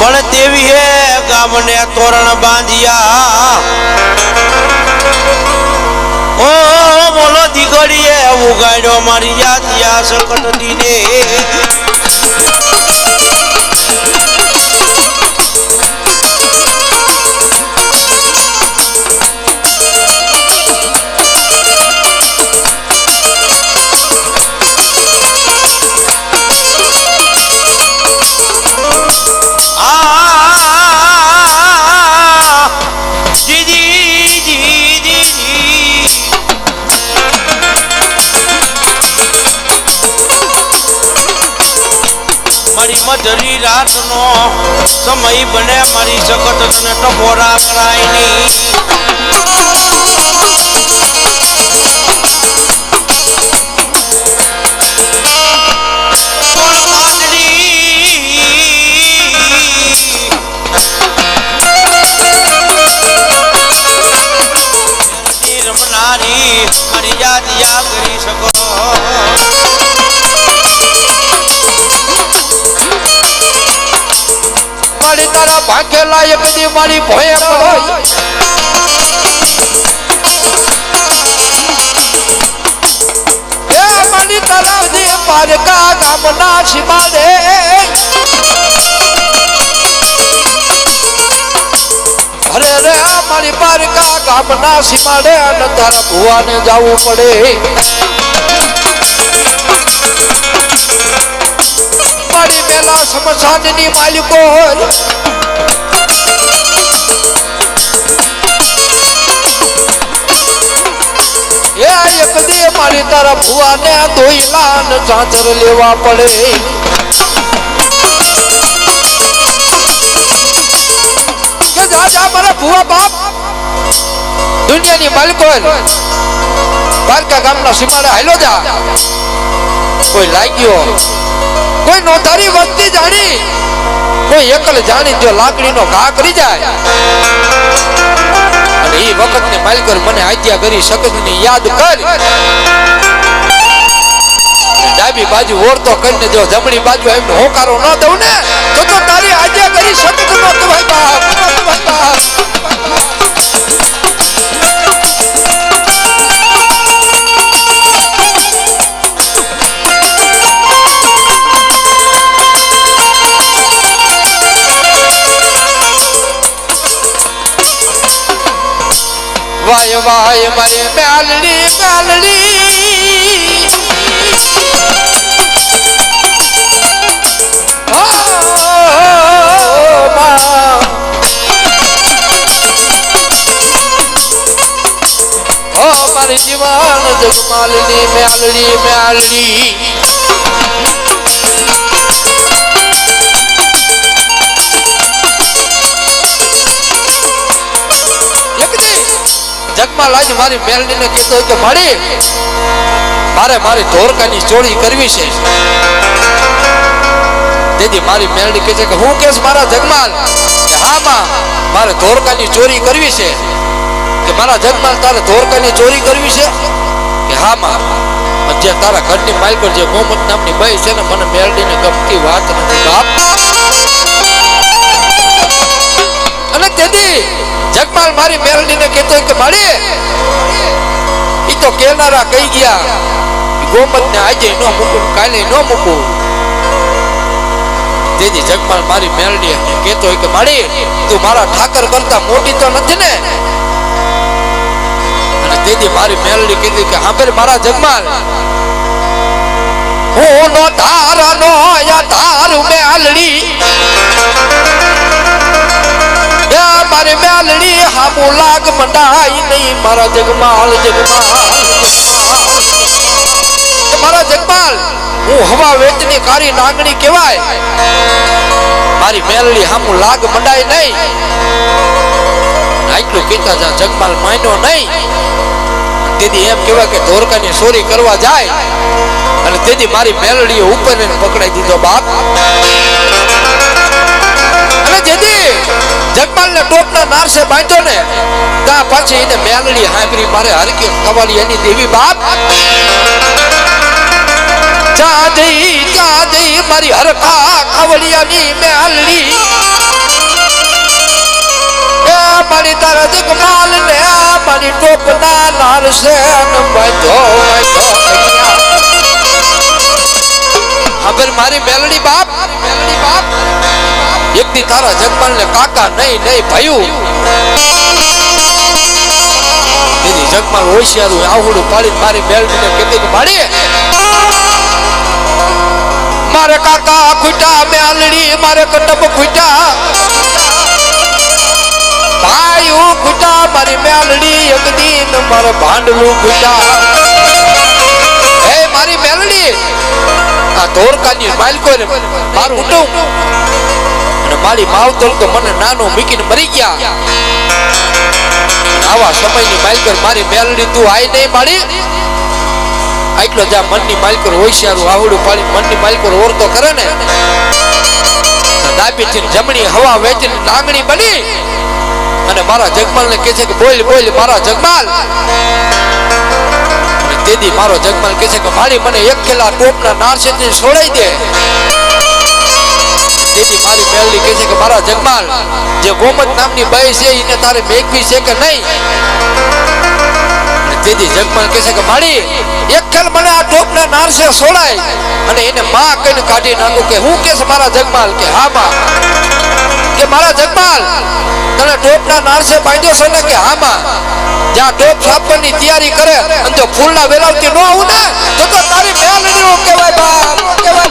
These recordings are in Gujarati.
પણ તેવી હે ગામને તોરણ બાંધ્યા. ઓ બોલો દીકરીએ ઉગાડ્યો મારી જાતિયા સકટ દીને મધરી રાતનો સમય બને મારી સખત તને ટકોરા કરાયની. મારી, તારા ભાગેલા એક દી મારી ભોય મારી, તારા દી પારકા ગામના સીમાડે અરે રે, મારી પારકા ગામના સીમાડે અને તારા ભુવાને જવું પડે. મારી મેલા સમસાનની માલિકો એક દે મારી તારા ભુવાને ધોઈલા ને ચાચર લેવા પડે. મારા ભુવા બાપ. દુનિયાની માલિકો બારકા ગામના સીમાડે હાલો જા. કોઈ લાગ્યો. કોઈ નોંધારી વસ્તી જાણી, કોઈ એકલ જાણી જો લાકડીનો ઘા કરી જાય. અને એ વખતને માલકર મને આજ્ઞા કરી, શકતની યાદ કર. ડાબી બાજુ ઓળતો કરીને જો જમણી બાજુ એમને હોકારો ન દઉં ને, તો તો તારી આજ્ઞા કરી શકત નો ભાઈ બાપ. વાય વાય મારી મેલડી મેલડી મારી જીવન જગમાલની મેલડી મ્યાલડી જગમાં લાજ મારી મેલડીને કીધું કે મારી મારે મારી ધોરકાની ચોરી કરવી છે. તેથી મારી મેલડી કહે છે કે, હું કેસ મારા જગમાલ? કે હા, માં, મારે ધોરકાની ચોરી કરવી છે. કે, મારા જગમાલ તારે ધોરકાની ચોરી કરવી છે? કે, હા, માં જે તારા ઘરની માલકો જે મોહમ્મદ નામની ભાઈ છે ને, મને મેલડીને ગમતી વાત નથી, બાપ. અને તેથી જગમાલ મારી મેલડીને કહેતો કે, મારી, ઈ તો કેનારા કહી ગયા ગોમતને આજે ન મૂકું, કાલે ન મૂકું. તેથી જગમાલ મારી મેલડી કહેતો કે, મારી, તું મારા ઠાકર કરતા મોટી તો નથી ને? અને તેથી મારી મેલડી કીધી કે, હા ભાઈ, મારા જગમાલ હું નો ધાર નો યા ધાર મેલડી મેલડી હામુ લાગ મંડાઈ નહીં. મારા જગમાલ જગમાલ. મારા જગમાલ, હું હવા વેચની કારી નાગણી કહેવાય. મારી મેલડી હામું લાગ મંડાય નહીં. આટલું કીધા જા જગમાલ માન્યો નહીં. તેથી એમ કહેવાય કે ધોરકાની ચોરી કરવા જાય. અને તેથી મારી મેલડીએ ઉપર પકડાઈ દીધો બાપ. ડોટના નારસે બાંધ્યો ને. તા પછી એને મેલડી હાંભરી મારે હરકી કવાલી એની દેવી બાપ. ચાદી ચાદી, મારી હરખા ખવડિયાની મેલડી. એ મારી તારા જગમાલ ને મારી ટોપના નારસે બાંધ્યો બાંધ્યો ખબર મારી મેલડી બાપ? મેલડી બાપ? એક દી તારા જગમાલ ને કાકા નહીં નહીં, ભયું. દીદી જગપાલ હોશિયાર હોય આવડું પાડી મારી બેલ્ટ ને કે પાડી મારે કાકા ખૂટા મેલડી મારે કટબ ખૂટા ભાઈઓ ખૂટા મારી મેલડી એક દિન મારે ભાંડલું ખૂટા હે, મારી મેલડી આ ધોરકાની માલકોને મારું ઉઠું અને મારી માવતર તો મને નાનો મીકીને મરી ગયા. આવા સમયની માલકર મારી મેલડી તું આઈ નહીં મારી. આટલો જ્યાં મનની માલકર હોશિયારું આવડું પાડી, મનની માલકર ઓરતો કરે ને. ડાબીથી જમણી હવા વેચીને ટાંગણી બની. અને મારા જગમાલને કે છે કે બોલ બોલ મારા જગમાલ. તેદી મારો જગમાલ કહે છે કે મારી મને એક ખેલા ટોપના નારસેથી છોડાઈ દે. દીદી મારી મેલડી કહે છે કે મારા જગમાલ, જે ગોમત નામની બાઈ છે એને તારે મેકવી છે કે નહીં? દીદી જગમાન કહે છે કે મારી ખેલ મને આ ટોપના નારસે છોડાય. અને એને માં કહીને કાઢી નાખું કે હું કે મારા જગમાલ કે હા માં. કે મારા જગમાલ, તને ટોપના નારસે બાંધ્યો છે ને કે હા માં જ્યાં ટોપ છાપવાની તૈયારી કરે અને જો ફૂલના વેલાવતી ન આવું ને, તો તારી મેલડી નો કહેવાય કહેવાય બાપ કહેવાય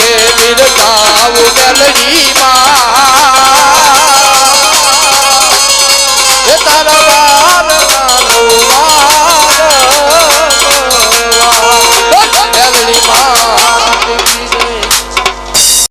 के निरताव गलही